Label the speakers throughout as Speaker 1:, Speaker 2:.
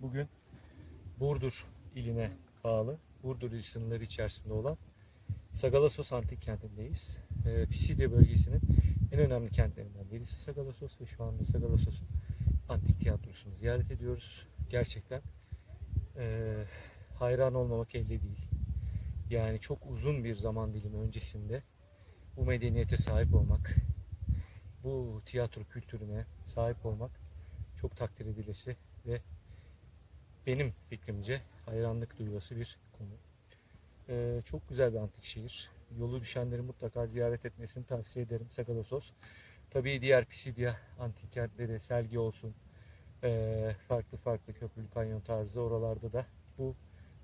Speaker 1: Bugün Burdur iline bağlı, Burdur il sınırları içerisinde olan Sagalassos Antik Kenti'ndeyiz. Ee, Pisidya bölgesinin en önemli kentlerinden birisi Sagalassos ve şu anda Sagalassos'un antik tiyatrosunu ziyaret ediyoruz. Gerçekten e, hayran olmamak elde değil. Yani çok uzun bir zaman dilimi öncesinde bu medeniyete sahip olmak, bu tiyatro kültürüne sahip olmak çok takdir edilesi ve benim fikrimce hayranlık duyulası bir konu. Ee, çok güzel bir antik şehir. Yolu düşenlerin mutlaka ziyaret etmesini tavsiye ederim Sagalassos. Tabii diğer Pisidia antik kentleri, Selgi olsun, ee, farklı farklı köprülü kanyon tarzı oralarda da bu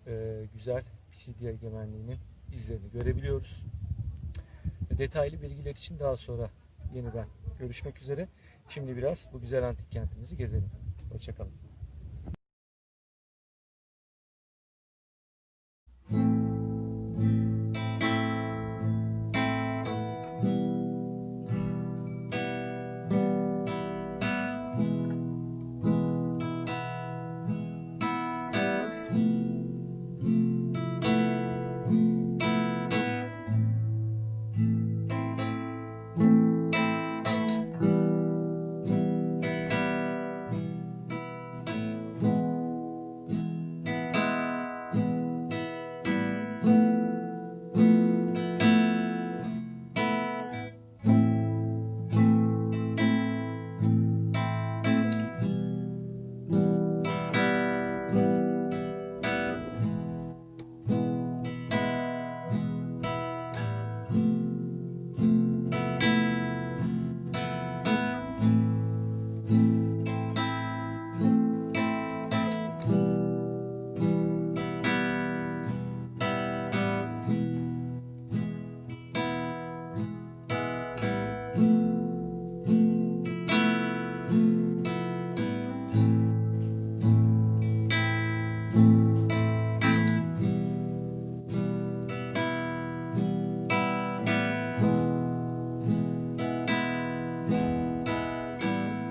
Speaker 1: e, güzel Pisidia egemenliğinin izlerini görebiliyoruz. Detaylı bilgiler için daha sonra yeniden görüşmek üzere. Şimdi biraz bu güzel antik kentimizi gezelim. Hoşçakalın.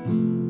Speaker 1: Thank you.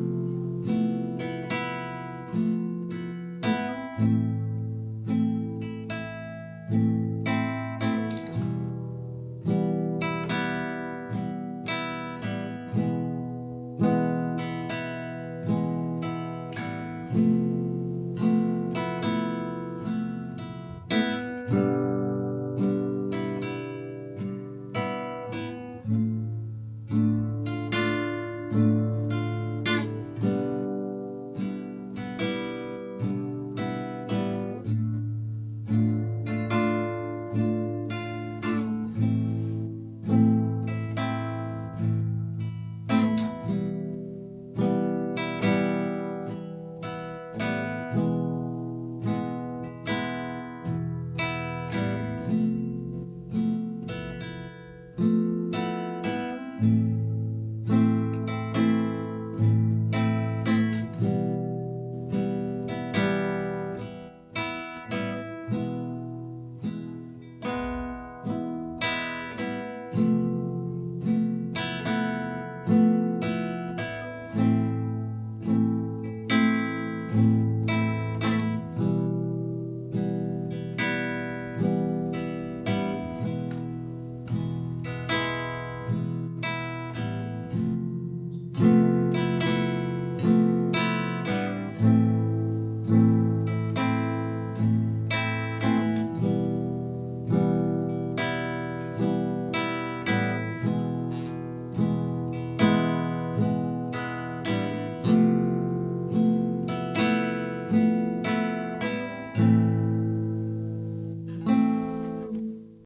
Speaker 1: Thank you.